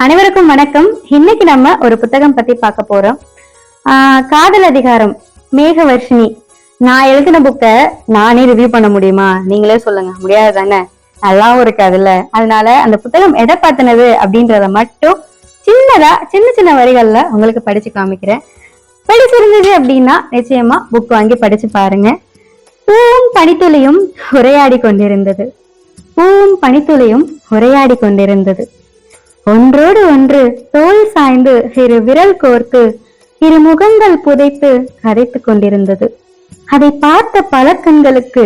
அனைவருக்கும் வணக்கம். இன்னைக்கு நம்ம ஒரு புத்தகம் பத்தி பார்க்க போறோம். ஆஹ் காதல் அதிகாரம் மேகவர்ஷினி. நான் எழுதின புக்கை நானே ரிவ்யூ பண்ண முடியுமா? நீங்களே சொல்லுங்க. முடியாது தானே? நல்லாவும் இருக்காதுல்ல அதனால அந்த புத்தகம் எதை பார்த்தினது அப்படின்றத மட்டும் சின்னதா சின்ன சின்ன வரிகள்ல உங்களுக்கு படிச்சு காமிக்கிறேன். படிச்சிருந்தது அப்படின்னா நிச்சயமா புக் வாங்கி படிச்சு பாருங்க. பூவும் பனித்துளியும் உரையாடி கொண்டிருந்தது. பூவும் பனித்துளியும் உரையாடி கொண்டிருந்தது. ஒன்றோடு ஒன்று தோல் சாய்ந்து இரு விரல் கோர்த்து இரு முகங்கள் புதைத்து கதைத்துக் கொண்டிருந்தது. அதை பார்த்த பல கண்களுக்கு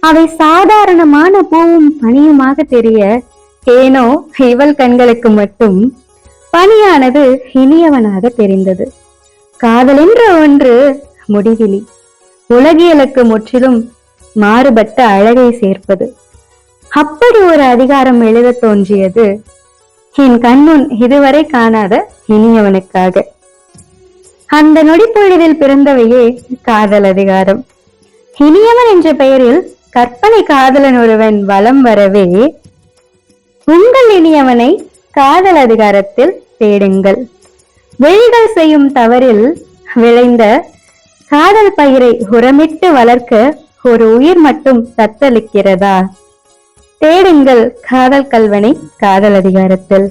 அவை சாதாரணமான பூவும் பனியுமாக தெரிய ஏனோ இவள் கண்களுக்கு மட்டும் பனியானது இனியவனாக தெரிந்தது. காதலென்ற ஒன்று முடிவிலி. உலகியலுக்கு முற்றிலும் மாறுபட்ட அழகை சேர்ப்பது. அப்படி ஒரு அதிகாரம் எழுதத் தோன்றியது என் கண்முன் இதுவரை காணாத இனியவனுக்காக. அந்த நொடிப்பொழுதில் பிறந்தவையே காதல் அதிகாரம். இனியவன் என்ற பெயரில் கற்பனை காதலன் ஒருவன் வலம் வரவே உங்கள் இனியவனை காதல் அதிகாரத்தில் தேடுங்கள். வெளிகள் செய்யும் தவறில் விளைந்த காதல் பயிரை உரமிட்டு வளர்க்க ஒரு உயிர் மட்டும் தத்தளிக்கிறதா? தேடுங்கள் காதல் கல்வனை காதல் அதிகாரத்தில்.